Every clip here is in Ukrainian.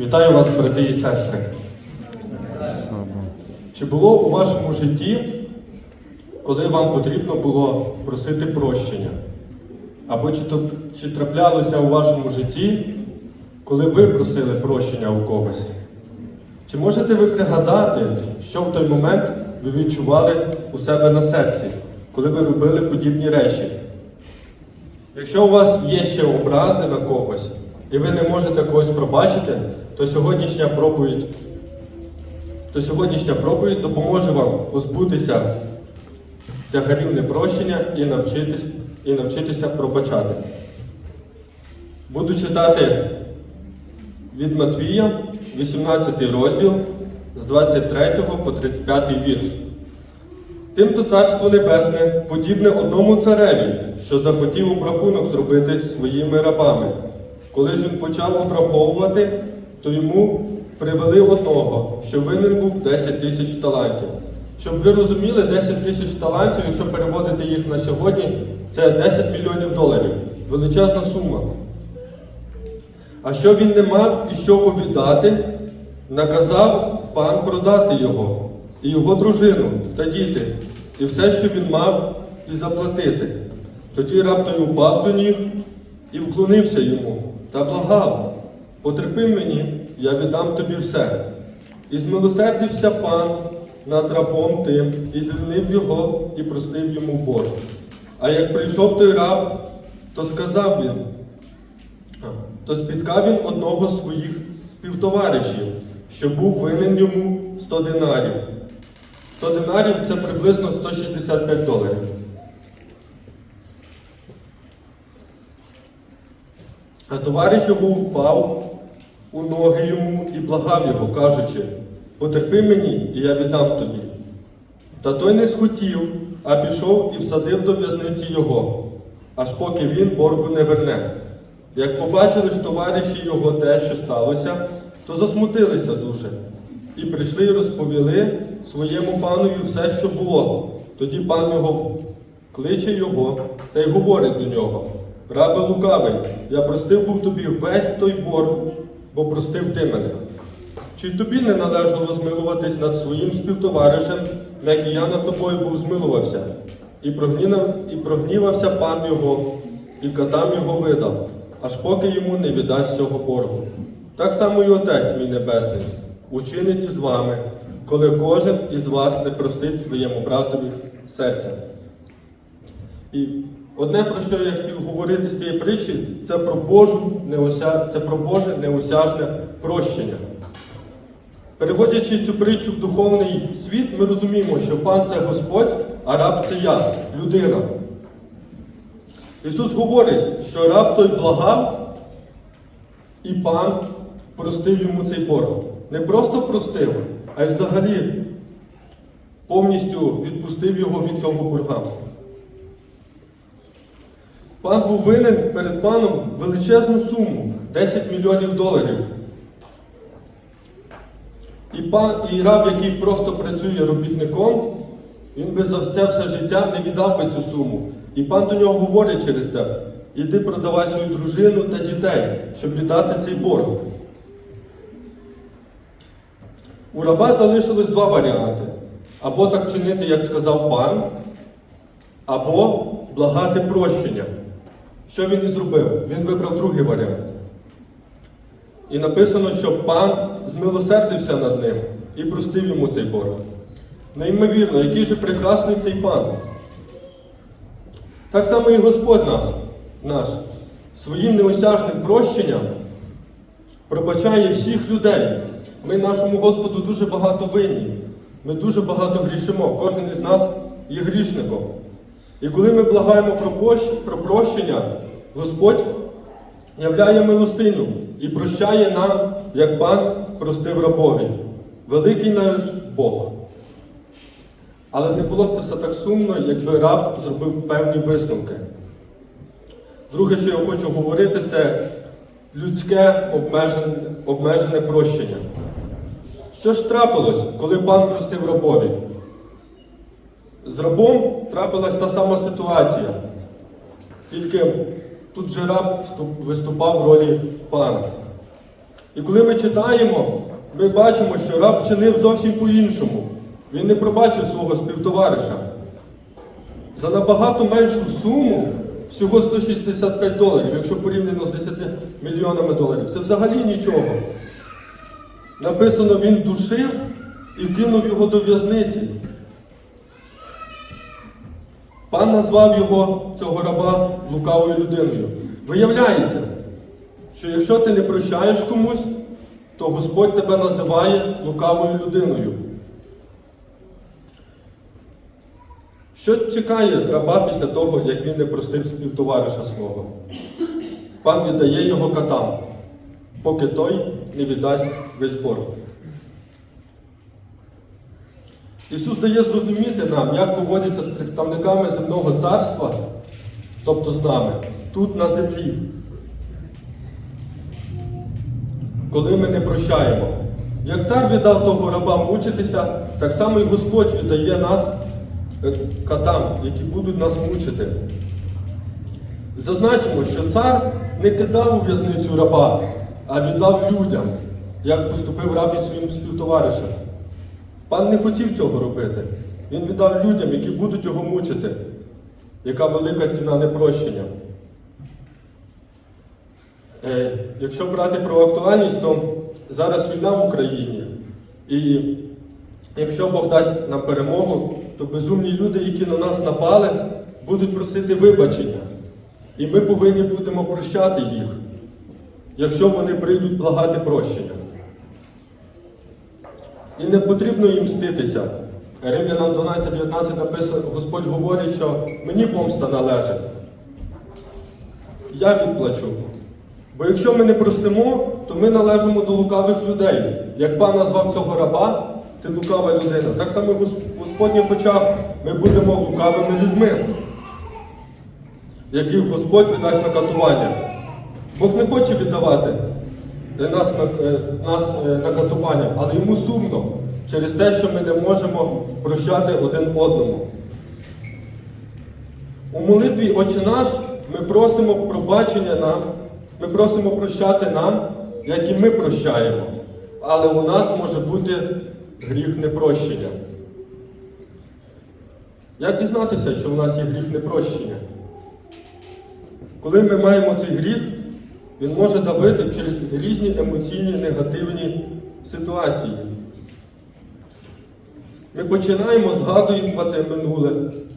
Вітаю вас, брати і сестри. Чи було у вашому житті, коли вам потрібно було просити прощення? Або чи, то, чи траплялося у вашому житті, коли ви просили прощення у когось? Чи можете ви пригадати, що в той момент ви відчували у себе на серці, коли ви робили подібні речі? Якщо у вас є ще образи на когось, і ви не можете когось пробачити, то сьогоднішня проповідь, то сьогоднішня проповідь допоможе вам позбутися тягарів непрощення і навчитись, і навчитися пробачати. Буду читати від Матвія, 18 розділ з 23 по 35 вірш. Тимто царство небесне подібне одному цареві, що захотів обрахунок зробити своїми рабами. Коли ж він почав обраховувати, то йому привели одного, що винен був 10 тисяч талантів. Щоб ви розуміли, 10 тисяч талантів, якщо переводити їх на сьогодні, це 10 мільйонів доларів. Величезна сума. А що він не мав і що віддати, наказав пан продати його, і його дружину та діти, і все, що він мав, і заплатити. Тоді раб той упав до ніг і вклонився йому та благав, потерпи мені, я віддам тобі все. І змилосердився пан над рабом тим, і звільнив його, і простив йому борг. А як прийшов той раб, то сказав він, то спіткав він одного з своїх співтоваришів, що був винен йому 100 динарів. 100 динарів це приблизно 165 доларів. А товариш його впав у ноги йому і благав його, кажучи, потерпи мені, і я віддам тобі. Та той не схотів, а пішов і всадив до в'язниці його, аж поки він боргу не верне. Як побачили ж товариші його те, що сталося, то засмутилися дуже. І прийшли і розповіли своєму панові все, що було. Тоді пан його кличе його та й говорить до нього. Рабе лукавий, я простив був тобі весь той борг, бо простив ти мене. Чи тобі не належало змилуватись над своїм співтоваришем, як і я над тобою був змилувався? І, прогнівав, і прогнівався пан його, і катам його видав, аж поки йому не віддасть цього боргу. Так само і Отець мій Небесний учинить із вами, коли кожен із вас не простить своєму братові серця. І одне, про що я хотів говорити з цієї притчі, це про Божу неося... це про Боже неосяжне прощення. Переводячи цю притчу в духовний світ, ми розуміємо, що пан це Господь, а раб це я, людина. Ісус говорить, що раб той благав, і пан простив йому цей борг. Не просто простив, а й взагалі повністю відпустив його від цього борга. Пан був винен перед паном величезну суму 10 мільйонів доларів. І пан, і раб, який просто працює робітником, він би за це все життя не віддав би цю суму. І пан до нього говорить через це: іди продавай свою дружину та дітей, щоб віддати цей борг. У раба залишилось два варіанти. Або так чинити, як сказав пан, або благати прощення. Що він і зробив? Він вибрав другий варіант. І написано, що пан змилосердився над ним і простив йому цей борг. Неймовірно, який же прекрасний цей пан. Так само і Господь нас, наш своїм неосяжним прощенням пробачає всіх людей. Ми нашому Господу дуже багато винні. Ми дуже багато грішимо. Кожен із нас є грішником. І коли ми благаємо про прощення, Господь являє милостиню і прощає нам, як пан простив рабові. Великий наш Бог. Але не було б це все так сумно, якби раб зробив певні висновки. Друге, що я хочу говорити, це людське обмежене, обмежене прощення. Що ж трапилось, коли пан простив рабові? З рабом трапилась та сама ситуація. Тільки тут же раб виступав в ролі пана. І коли ми читаємо, ми бачимо, що раб чинив зовсім по-іншому. Він не пробачив свого співтовариша. За набагато меншу суму, всього 165 доларів, якщо порівняно з 10 мільйонами доларів, це взагалі нічого. Написано, він душив і кинув його до в'язниці. Пан назвав його, цього раба, лукавою людиною. Виявляється, що якщо ти не прощаєш комусь, то Господь тебе називає лукавою людиною. Що чекає раба після того, як він не простив співтовариша свого? Пан віддає його катам, поки той не віддасть весь борг. Ісус дає зрозуміти нам, як поводиться з представниками земного царства, тобто з нами, тут на землі. Коли ми не прощаємо. Як цар віддав того раба мучитися, так само і Господь віддає нас е, катам, які будуть нас мучити. Зазначимо, що цар не кидав у в'язницю раба, а віддав людям, як поступив раб із своїм співтоваришем. Пан не хотів цього робити. Він віддав людям, які будуть його мучити. Яка велика ціна непрощення. Е, якщо брати про актуальність, то зараз війна в Україні. І якщо Бог дасть нам перемогу, то безумні люди, які на нас напали, будуть просити вибачення. І ми повинні будемо прощати їх, якщо вони прийдуть благати прощення. І не потрібно їм мститися. Римлянам 12.19 написано, Господь говорить, що мені помста належить. Я відплачу. Бо якщо ми не простимо, то ми належимо до лукавих людей. Як пан назвав цього раба, ти лукава людина. Так само в Гос- в Господніх очах ми будемо лукавими людьми, яких Господь віддасть на катування. Бог не хоче віддавати нас е, нас е, на катування, але йому сумно через те, що ми не можемо прощати один одному. У молитві Отче наш ми просимо пробачення нам, ми просимо прощати нам, як і ми прощаємо. Але у нас може бути гріх непрощення. Як дізнатися, що у нас є гріх непрощення? Коли ми маємо цей гріх, він може давити через різні емоційні негативні ситуації. Ми починаємо згадувати минуле,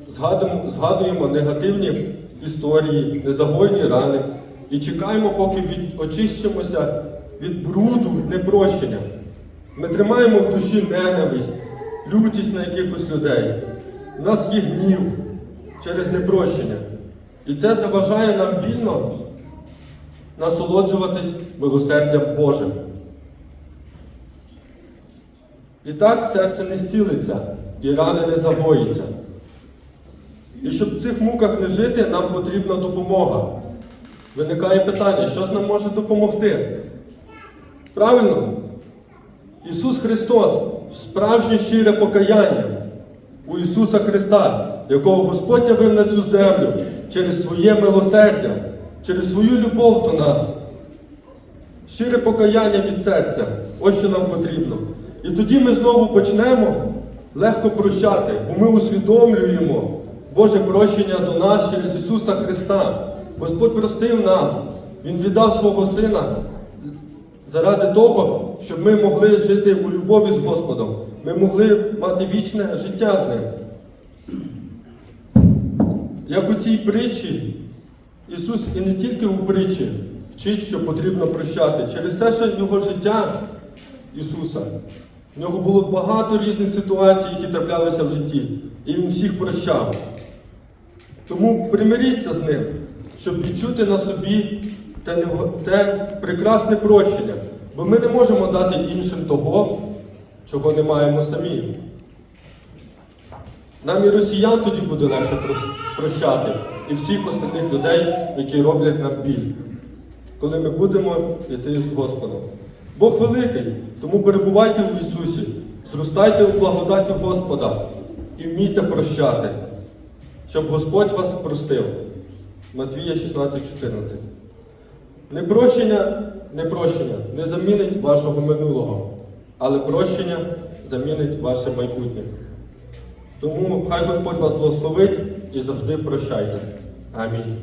згадуємо, згадуємо негативні історії, незагойні рани і чекаємо, поки від, очищимося від бруду непрощення. Ми тримаємо в душі ненависть, лютість на якихось людей. У нас є гнів через непрощення. І це заважає нам вільно насолоджуватись милосердям Божим. І так серце не зцілиться, і рани не загоїться. І щоб в цих муках не жити, нам потрібна допомога. Виникає питання, що ж нам може допомогти? Правильно? Ісус Христос, справжнє щире покаяння у Ісуса Христа, якого Господь явив на цю землю через своє милосердя, через свою любов до нас. Щире покаяння від серця. Ось що нам потрібно. І тоді ми знову почнемо легко прощати, бо ми усвідомлюємо Боже прощення до нас через Ісуса Христа. Господь простив нас, Він віддав свого Сина заради того, щоб ми могли жити у любові з Господом. Ми могли мати вічне життя з Ним. Як у цій притчі, Ісус і не тільки у притчі вчить, що потрібно прощати. Через все ще його життя Ісуса. В нього було багато різних ситуацій, які траплялися в житті, і Він всіх прощав. Тому примиріться з ним, щоб відчути на собі те, те прекрасне прощення. Бо ми не можемо дати іншим того, чого не маємо самі. Нам і росіян тоді буде легше прощати, і всіх остальних людей, які роблять нам біль, коли ми будемо йти з Господом. Бог великий, тому перебувайте в Ісусі, зростайте у благодаті Господа і вмійте прощати, щоб Господь вас простив. Матвія 16,14. Непрощення непрощення не замінить вашого минулого, але прощення замінить ваше майбутнє. Тому хай Господь вас благословить і завжди прощайте. Амінь.